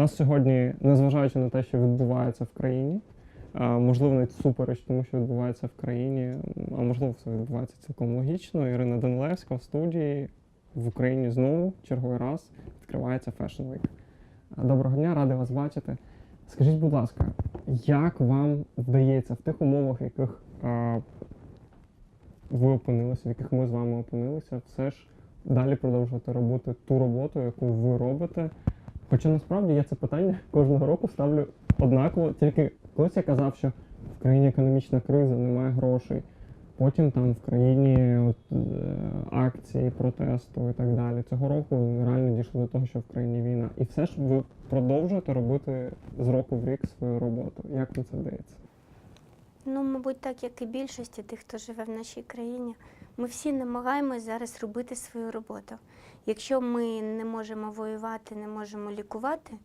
нас сьогодні, незважаючи на те, що відбувається в країні, можливо, навіть супереч тому, що відбувається в країні, а можливо, все відбувається цілком логічно. Ірина Данилевська в студії в Україні знову черговий раз відкривається Fashion Week. Доброго дня, радий вас бачити. Скажіть, будь ласка, як вам вдається в тих умовах, в яких а, ви опинилися, в яких ми з вами опинилися, все ж далі продовжувати робити ту роботу, яку ви робите? Хоча насправді я це питання кожного року ставлю однаково, тільки колись я казав, що в країні економічна криза, немає грошей. Потім там в країні от, е, акції, протесту і так далі. Цього року реально дійшло до того, що в країні війна. І все ж ви продовжуєте робити з року в рік свою роботу. Як вам це вдається? Ну, мабуть, так як і більшості тих, хто живе в нашій країні, ми всі намагаємось зараз робити свою роботу. Якщо ми не можемо воювати, не можемо лікувати,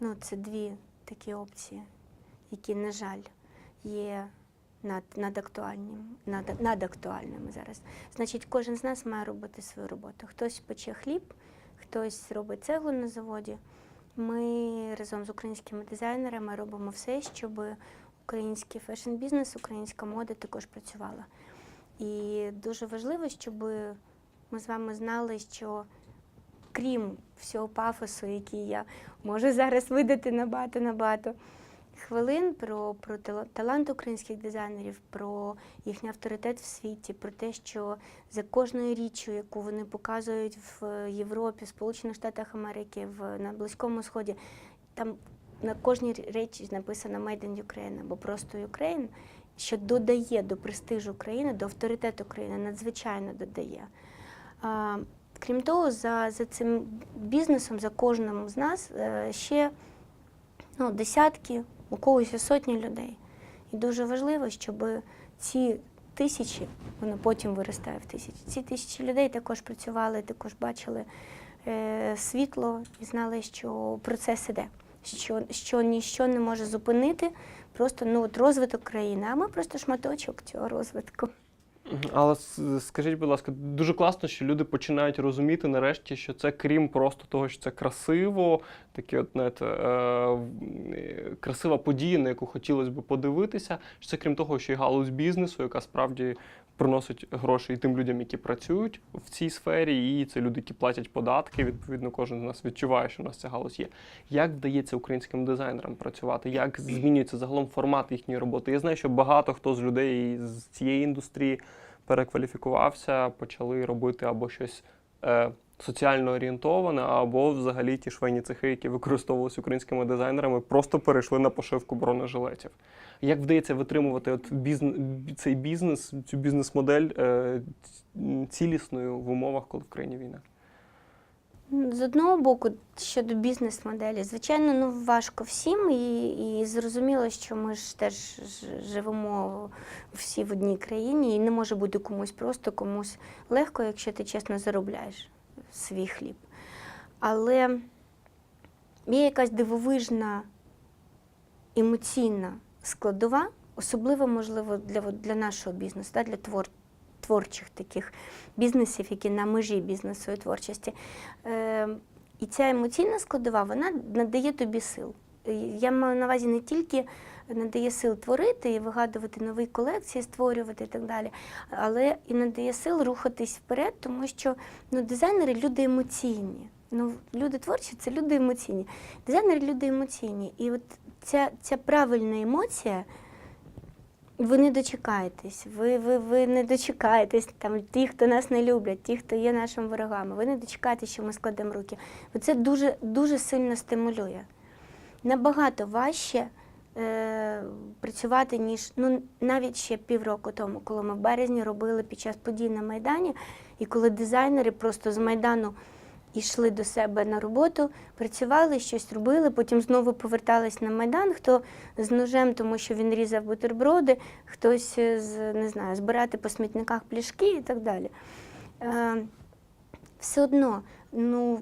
ну це дві такі опції, які, на жаль, є над, надактуальними, над, надактуальними зараз. Значить, кожен з нас має робити свою роботу. Хтось пече хліб, хтось робить цеглу на заводі. Ми разом з українськими дизайнерами робимо все, щоб український фешн-бізнес, українська мода також працювала. І дуже важливо, щоб ми з вами знали, що крім всього пафосу, який я можу зараз видати набагато-набагато хвилин про, про талант українських дизайнерів, про їхній авторитет в світі, про те, що за кожною річчю, яку вони показують в Європі, в Сполучених Штатах Америки, в, на Близькому Сході, там на кожній речі написано Made in Ukraine або просто Ukraine, що додає до престижу країни, до авторитету країни, надзвичайно додає. Крім того, за, за цим бізнесом, за кожним з нас е, ще ну, десятки, у когось сотні людей. І дуже важливо, щоб ці тисячі, воно потім виростає в тисячі, ці тисячі людей також працювали, також бачили е, світло і знали, що процес іде, що, що ніщо не може зупинити просто ну, от розвиток країни, а ми просто шматочок цього розвитку. Але скажіть, будь ласка, дуже класно, що люди починають розуміти нарешті, що це крім просто того, що це красиво, таке от знаєте, е, красива подія, на яку хотілося б подивитися. Що це крім того, що і галузь бізнесу, яка справді приносить гроші і тим людям, які працюють в цій сфері, і це люди, які платять податки. Відповідно, кожен з нас відчуває, що у нас ця галузь є. Як вдається українським дизайнерам працювати? Як змінюється загалом формат їхньої роботи? Я знаю, що багато хто з людей з цієї індустрії перекваліфікувався, почали робити або щось е, соціально орієнтоване, або взагалі ті швейні цехи, які використовувалися українськими дизайнерами, просто перейшли на пошивку бронежилетів. Як вдається витримувати от бізн... цей бізнес, цю бізнес-модель е, цілісною в умовах, коли в країні війна? З одного боку, щодо бізнес-моделі, звичайно, ну важко всім, і, і зрозуміло, що ми ж теж живемо всі в одній країні, і не може бути комусь просто, комусь легко, якщо ти чесно заробляєш свій хліб. Але є якась дивовижна емоційна складова, особливо, можливо, для, для нашого бізнесу, для твор, творчих таких бізнесів, які на межі бізнесу і творчості. Е, і ця емоційна складова вона надає тобі сил. Я маю на увазі не тільки надає сил творити і вигадувати нові колекції, створювати і так далі, але і надає сил рухатись вперед, тому що ну, дизайнери люди емоційні. Ну, люди творчі це люди емоційні. Дизайнери люди емоційні. І от ця, ця правильна емоція. Ви не дочекаєтесь, ви, ви, ви не дочекаєтесь там ті, хто нас не люблять, ті, хто є нашими ворогами. Ви не дочекаєтесь, що ми складемо руки. Бо Це дуже, дуже сильно стимулює. Набагато важче е, працювати, ніж ну, навіть ще півроку тому, коли ми в березні робили під час подій на Майдані, і коли дизайнери просто з Майдану йшли до себе на роботу, працювали, щось робили, потім знову повертались на Майдан, хто з ножем, тому що він різав бутерброди, хтось з не знаю, збирати по смітниках пляшки і так далі. Е, все одно, ну,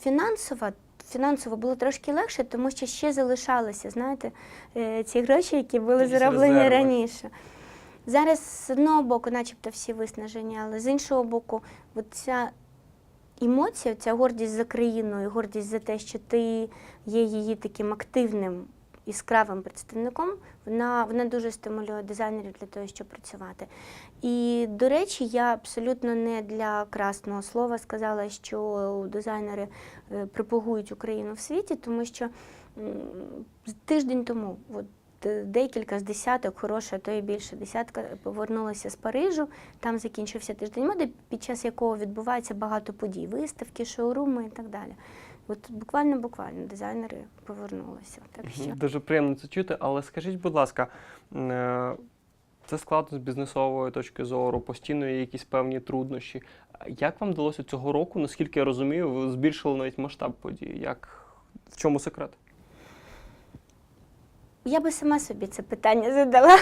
фінансово, фінансово було трошки легше, тому що ще залишалися, знаєте, е, ці гроші, які були зароблені резерви. раніше. Зараз з одного боку, начебто, всі виснажені, але з іншого боку, от ця емоція, ця гордість за країну і гордість за те, що ти є її таким активним яскравим представником, вона, вона дуже стимулює дизайнерів для того, щоб працювати. І, до речі, я абсолютно не для красного слова сказала, що дизайнери е, пропагують Україну в світі, тому що тиждень тому от, декілька з десяток, хороша, а то і більше десятка повернулася з Парижу. Там закінчився тиждень моди, під час якого відбувається багато подій, виставки, шоуруми і так далі. От буквально буквально дизайнери повернулися. Так що Дуже приємно це чути, але скажіть, будь ласка, е, це складно з бізнесової точки зору, постійно є якісь певні труднощі. Як вам вдалося цього року, наскільки я розумію, ви збільшили навіть масштаб події? Як в чому секрет? Я би сама собі це питання задала.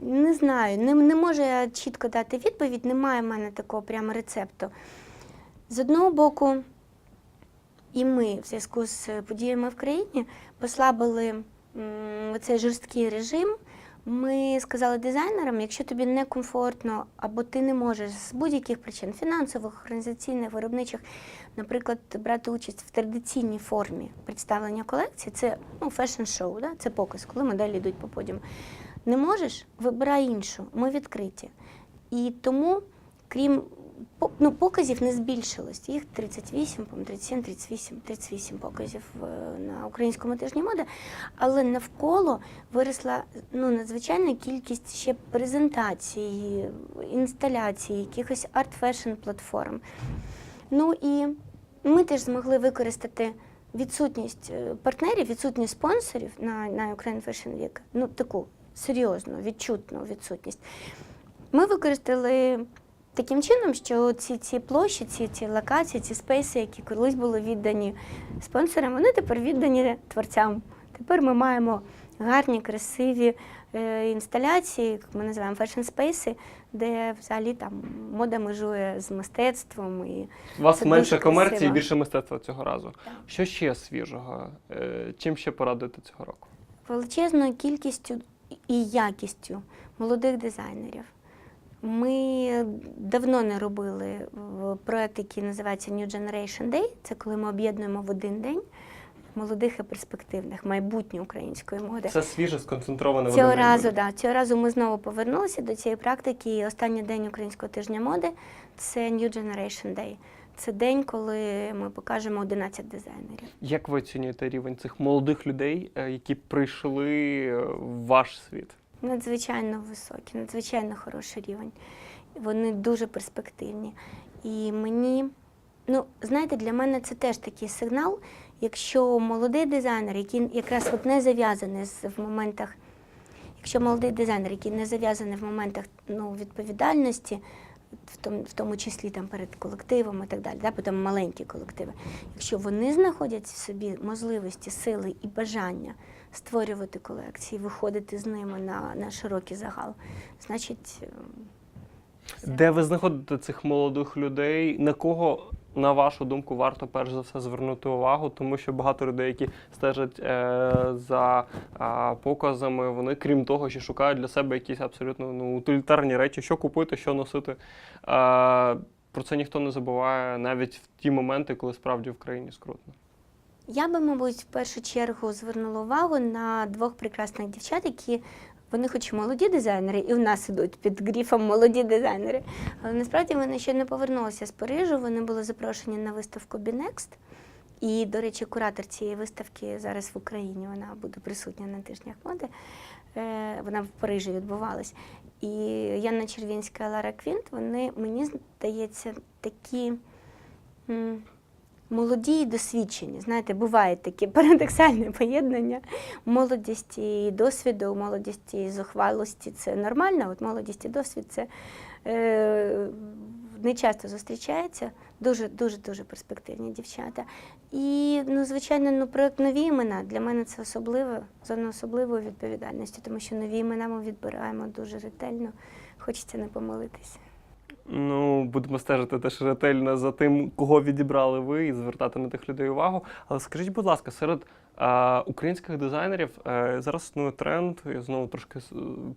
Не знаю, не, не можу я чітко дати відповідь, немає в мене такого прямо рецепту. З одного боку, і ми в зв'язку з подіями в країні послабили цей жорсткий режим. Ми сказали дизайнерам, якщо тобі некомфортно або ти не можеш з будь-яких причин фінансових, організаційних, виробничих, наприклад, брати участь в традиційній формі представлення колекції, це ну, фешн-шоу, да? це показ, коли моделі йдуть по подіуму. Не можеш, вибирай іншу. Ми відкриті. І тому, крім ну, показів не збільшилось. Їх 38, по 37, 38, 38 показів е, на українському тижні моди. Але навколо виросла ну, надзвичайна кількість ще презентацій, інсталяцій, якихось арт-фешн платформ. Ну і ми теж змогли використати відсутність е, партнерів, відсутність спонсорів на, на Ukraine Fashion Week, ну таку серйозну, відчутну відсутність. Ми використали таким чином, що ці, ці площі, ці, ці локації, ці спейси, які колись були віддані спонсорам, вони тепер віддані творцям. Тепер ми маємо гарні, красиві е, інсталяції, як ми називаємо фешн-спейси, де взагалі там мода межує з мистецтвом. І У вас менше комерції, красиво. більше мистецтва цього разу. Так. Що ще свіжого? Е, Чим ще порадуєте цього року? величезною кількістю і якістю молодих дизайнерів. Ми давно не робили в- проект, який називається New Generation Day. Це коли ми об'єднуємо в один день молодих і перспективних, майбутнє української моди. Це свіже, сконцентроване Цього один разу, да, цього разу ми знову повернулися до цієї практики. І останній день українського тижня моди це New Generation Day. Це день, коли ми покажемо 11 дизайнерів. Як ви оцінюєте рівень цих молодих людей, е, які прийшли е, в ваш світ? Надзвичайно високий, надзвичайно хороший рівень. Вони дуже перспективні. І мені, ну, знаєте, для мене це теж такий сигнал, якщо молодий дизайнер, який якраз от не зав'язаний в моментах, якщо молодий дизайнер, який не зав'язаний в моментах ну, відповідальності, в тому, в тому числі там перед колективом і так далі, да, бо там маленькі колективи. Якщо вони знаходять в собі можливості, сили і бажання створювати колекції, виходити з ними на, на широкий загал, значить. ем. Де ви знаходите цих молодих людей? На кого, на вашу думку, варто перш за все звернути увагу? Тому що багато людей, які стежать е, за е, показами, вони, крім того, що шукають для себе якісь абсолютно ну, утилітарні речі, що купити, що носити. Е, про це ніхто не забуває навіть в ті моменти, коли справді в країні скрутно. Я би, мабуть, в першу чергу звернула увагу на двох прекрасних дівчат, які вони хоч і молоді дизайнери, і в нас ідуть під гріфом молоді дизайнери. Але насправді вони ще не повернулися з Парижу. Вони були запрошені на виставку Binext. І, до речі, куратор цієї виставки зараз в Україні. Вона буде присутня на тижнях моди. Е, Вона в Парижі відбувалась. І Яна Червінська і Лара Квінт, вони, мені здається, такі. Молоді і досвідчені. Знаєте, бувають такі парадоксальні поєднання молодості і досвіду, молодості і зухвалості. Це нормально, от молодість і досвід це е, не часто зустрічається. Дуже дуже дуже перспективні дівчата. І ну, звичайно, ну проект нові імена для мене це особливо, зона особливої відповідальності, тому що нові імена ми відбираємо дуже ретельно. Хочеться не помилитися. Ну, будемо стежити теж ретельно за тим, кого відібрали ви, і звертати на тих людей увагу. Але скажіть, будь ласка, серед е, українських дизайнерів е, зараз існує тренд, я знову трошки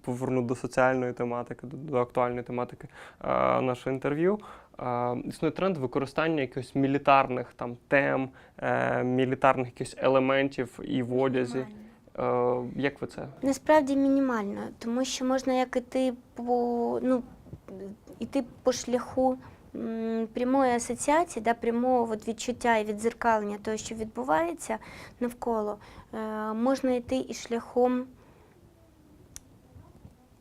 поверну до соціальної тематики, до, до актуальної тематики е, нашого інтерв'ю. Е, існує тренд використання якихось мілітарних там тем, е, мілітарних якихось елементів і в одязі. Е, як ви це? Насправді мінімально, тому що можна як іти по ну іти по шляху прямої асоціації, да, прямого от відчуття і відзеркалення того, що відбувається навколо. Е, можна йти і шляхом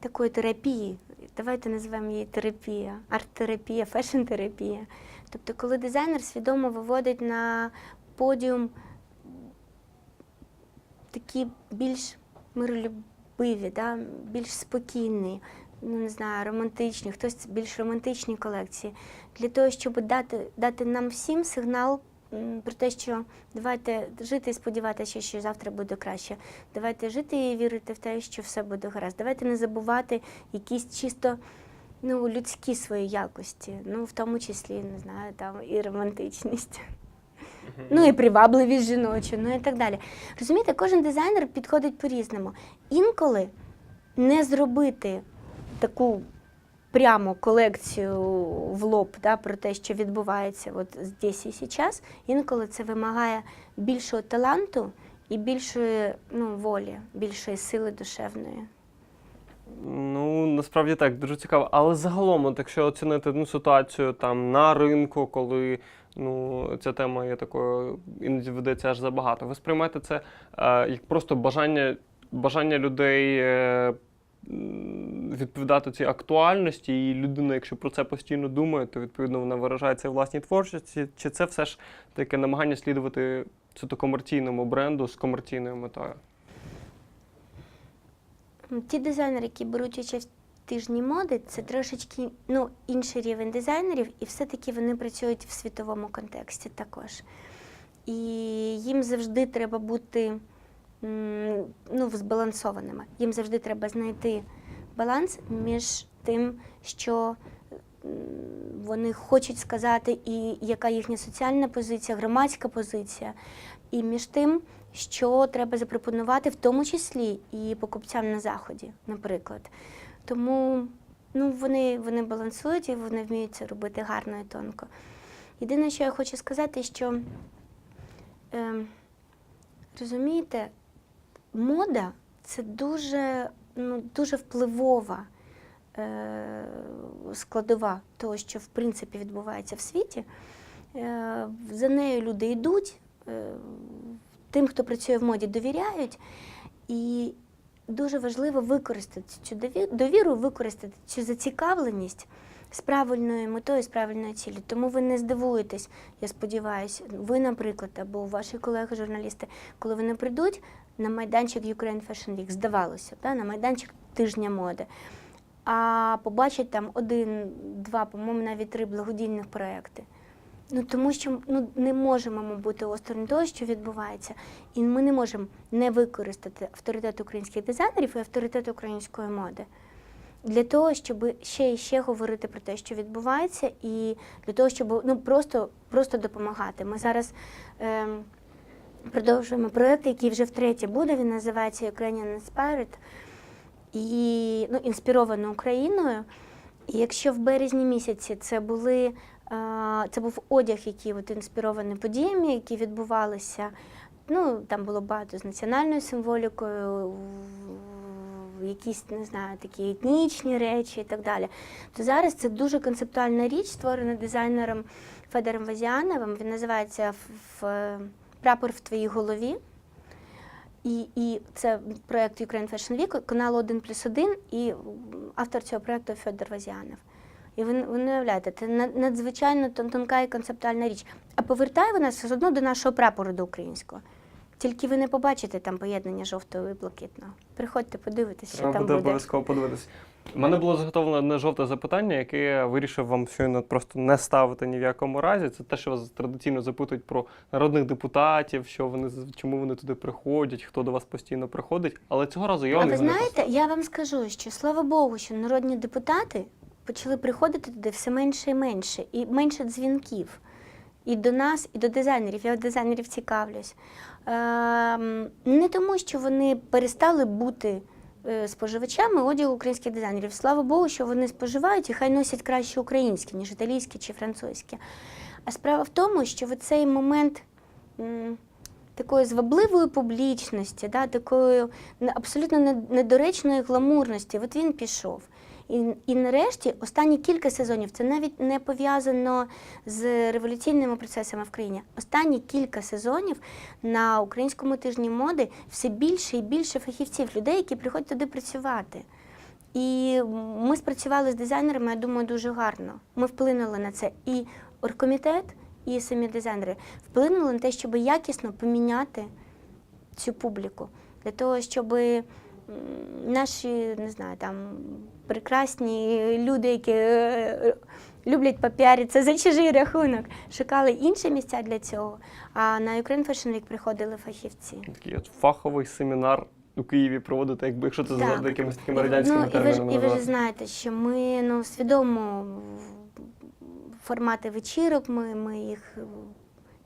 такої терапії. Давайте назвемо її терапія, арт-терапія, фешн-терапія. Тобто, коли дизайнер свідомо виводить на подіум такі більш миролюбиві, да, більш спокійні, ну не знаю, романтичні, хтось більш романтичні колекції, для того, щоб дати, дати нам всім сигнал про те, що давайте жити і сподіватися, що завтра буде краще. Давайте жити і вірити в те, що все буде гаразд. Давайте не забувати якісь чисто ну, людські свої якості, ну в тому числі, не знаю, там і романтичність. Ну і привабливість жіночу, ну і так далі. Розумієте, кожен дизайнер підходить по-різному. Інколи не зробити таку прямо колекцію в лоб да, про те, що відбувається от здесь і зараз, інколи це вимагає більшого таланту і більшої ну, волі, більшої сили душевної. Ну, насправді так, дуже цікаво. Але загалом, от якщо оцінити ну, ситуацію там на ринку, коли ну, ця тема є такою, іноді ведеться аж забагато. Ви сприймаєте це е, як просто бажання, бажання людей е, відповідати цій актуальності, і людина, якщо про це постійно думає, то відповідно вона виражає це в власній творчості. Чи це все ж таке намагання слідувати суто комерційному бренду з комерційною метою? Ті дизайнери, які беруть участь в тижні моди, це трошечки ну, інший рівень дизайнерів, і все-таки вони працюють в світовому контексті також. І їм завжди треба бути ну, збалансованими. Їм завжди треба знайти баланс між тим, що вони хочуть сказати, і яка їхня соціальна позиція, громадська позиція, і між тим, що треба запропонувати, в тому числі і покупцям на заході, наприклад. Тому ну, вони, вони балансують і вони вміють це робити гарно і тонко. Єдине, що я хочу сказати, що е, розумієте, мода це дуже, ну, дуже впливова е, складова того, що в принципі відбувається в світі. Е, за нею люди йдуть, е, тим, хто працює в моді, довіряють. І дуже важливо використати цю дові- довіру, використати цю зацікавленість з правильною метою, з правильною ціллю. Тому ви не здивуєтесь, я сподіваюся, ви, наприклад, або ваші колеги-журналісти, коли вони прийдуть на майданчик Ukraine Fashion Week, здавалося, да, на майданчик тижня моди. А побачать там один, два, по-моєму, навіть три благодійних проекти. Ну тому що ну не можемо ми бути осторонь того, що відбувається, і ми не можемо не використати авторитет українських дизайнерів і авторитет української моди для того, щоб ще і ще говорити про те, що відбувається, і для того, щоб ну просто, просто допомагати. Ми зараз ем, продовжуємо проєкт, який вже втретє буде. Він називається Ukrainian Inspired і ну, інспіровано Україною. І якщо в березні місяці це були це був одяг, який от інспірований подіями, які відбувалися. Ну там було багато з національною символікою, якісь не знаю, такі етнічні речі і так далі. То зараз це дуже концептуальна річ, створена дизайнером Федором Вазіановим. Він називається «В- в- Прапор в твоїй голові. І, і це проєкт Ukraine Fashion Week, канал 1 плюс 1, і автор цього проєкту Федор Вазіанов. І ви, ви не уявляєте, це надзвичайно тонка і концептуальна річ. А повертає вона все одно до нашого прапору, до українського. Тільки ви не побачите там поєднання жовтого і блакитного. Приходьте, подивитися, що там буде обов'язково подивитися. У мене було заготовлено одне жовте запитання, яке я вирішив вам щойно просто не ставити ні в якому разі. Це те, що вас традиційно запитують про народних депутатів, що вони чому вони туди приходять, хто до вас постійно приходить. Але цього разу я А вам ви його не знаєте, я вам скажу, що слава Богу, що народні депутати почали приходити туди все менше і менше, і менше дзвінків. І до нас, і до дизайнерів. Я дизайнерів цікавлюсь. Ем, не тому, що вони перестали бути е, споживачами одяг українських дизайнерів. Слава Богу, що вони споживають і хай носять краще українські, ніж італійські чи французькі. А справа в тому, що в цей момент такої звабливої публічності, да, такої абсолютно недоречної гламурності, от він пішов. І, і нарешті останні кілька сезонів це навіть не пов'язано з революційними процесами в країні. Останні кілька сезонів на українському тижні моди все більше і більше фахівців, людей, які приходять туди працювати. І ми спрацювали з дизайнерами, я думаю, дуже гарно. Ми вплинули на це. І оргкомітет, і самі дизайнери вплинули на те, щоб якісно поміняти цю публіку. Для того, щоб наші, не знаю, там прекрасні люди, які е, люблять попіаритися за чужий рахунок, шукали інші місця для цього. А на Ukraine Fashion Week приходили фахівці. Такий от фаховий семінар у Києві проводити, якби якщо це Так. за якимись такими радянськими ну, і ви, ж, термінами і ви ж знаєте, що ми ну, свідомо формати вечірок, ми, ми їх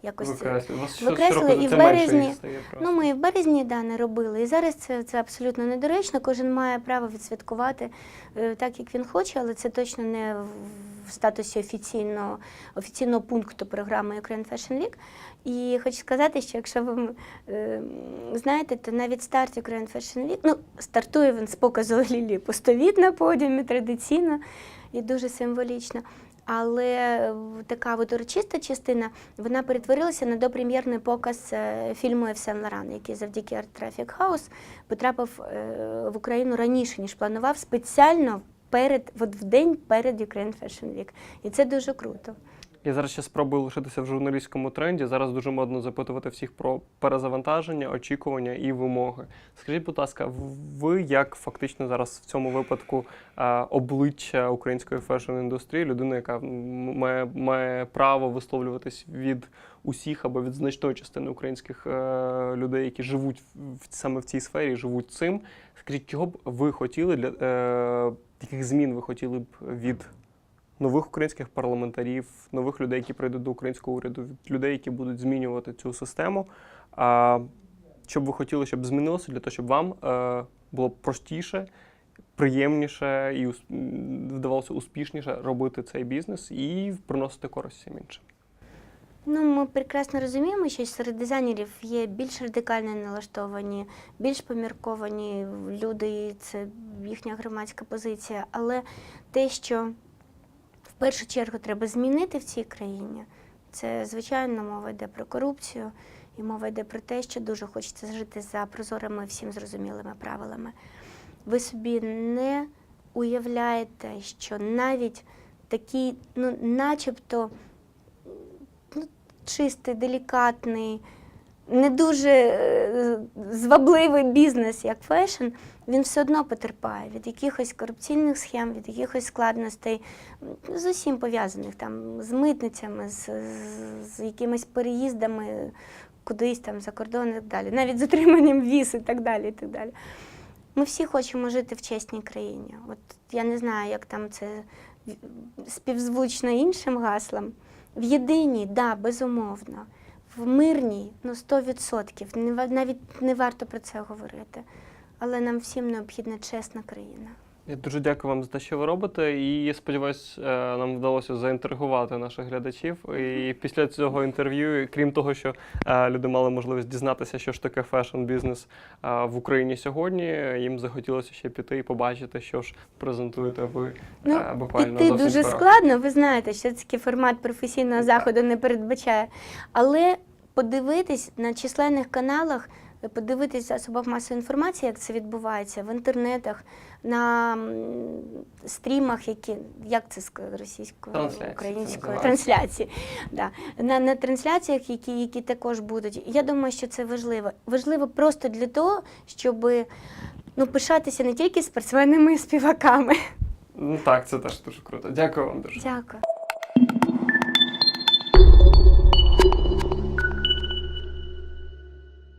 якось. Викреслює. У вас викреслили, і в березні- стає. Ну, ми і в березні да, не робили. І зараз це, це абсолютно недоречно. Кожен має право відсвяткувати е, так, як він хоче, але це точно не в- статусі офіційного, офіційного пункту програми Ukraine Fashion Week. І хочу сказати, що якщо ви е, знаєте, то навіть старт Ukraine Fashion Week, ну, стартує він з показу Лілі постовід на подіумі традиційно і дуже символічно. Але е, така от урочиста частина вона перетворилася на допрем'єрний показ е, фільму Евсен Лоран, який завдяки Art Traffic House потрапив е, в Україну раніше, ніж планував, спеціально перед, от в день перед Ukraine Fashion Week. І це дуже круто. Я зараз ще спробую лишитися в журналістському тренді. Зараз дуже модно запитувати всіх про перезавантаження, очікування і вимоги. Скажіть, будь ласка, ви як фактично зараз в цьому випадку е, обличчя української фешн-індустрії, людина, яка має, має право висловлюватись від усіх або від значної частини українських е, людей, які живуть саме в цій сфері, живуть цим. Скажіть, чого б ви хотіли для е, яких змін ви хотіли б від нових українських парламентарів, нових людей, які прийдуть до українського уряду, від людей, які будуть змінювати цю систему. Що б ви хотіли, щоб змінилося, для того, щоб вам е, було простіше, приємніше і вдавалося успішніше робити цей бізнес і приносити користь всім іншим. Ну, ми прекрасно розуміємо, що серед дизайнерів є більш радикально налаштовані, більш помірковані люди, це їхня громадська позиція. Але те, що першу чергу треба змінити в цій країні, це звичайно мова йде про корупцію, і мова йде про те, що дуже хочеться жити за прозорими всім зрозумілими правилами. Ви собі не уявляєте, що навіть такий, ну, начебто ну, чистий, делікатний, не дуже е, звабливий бізнес, як фешн, він все одно потерпає від якихось корупційних схем, від якихось складностей, з усім пов'язаних там з митницями, з, з, якимись переїздами кудись там за кордон і так далі, навіть з отриманням віз і так далі. І так далі. Ми всі хочемо жити в чесній країні. От я не знаю, як там це співзвучно іншим гаслам. В єдиній, да, безумовно. В мирній, ну 100%. Навіть не варто про це говорити. Але нам всім необхідна чесна країна. Я дуже дякую вам за те, що ви робите, і я сподіваюся, нам вдалося заінтригувати наших глядачів. І після цього інтерв'ю, крім того, що е, люди мали можливість дізнатися, що ж таке фешн-бізнес е, в Україні сьогодні, їм захотілося ще піти і побачити, що ж презентуєте ви Ну, е, буквально Піти дуже скоро. складно, ви знаєте, що такий формат професійного заходу не передбачає. Але подивитись на численних каналах, подивитись в засобах масової інформації, як це відбувається в інтернетах, на стрімах, які як це російською, українською трансляції. Да. На, на трансляціях, які, які також будуть. Я думаю, що це важливо. Важливо просто для того, щоб ну, пишатися не тільки спортсменами і співаками. Ну так, це теж дуже круто. Дякую вам дуже. Дякую.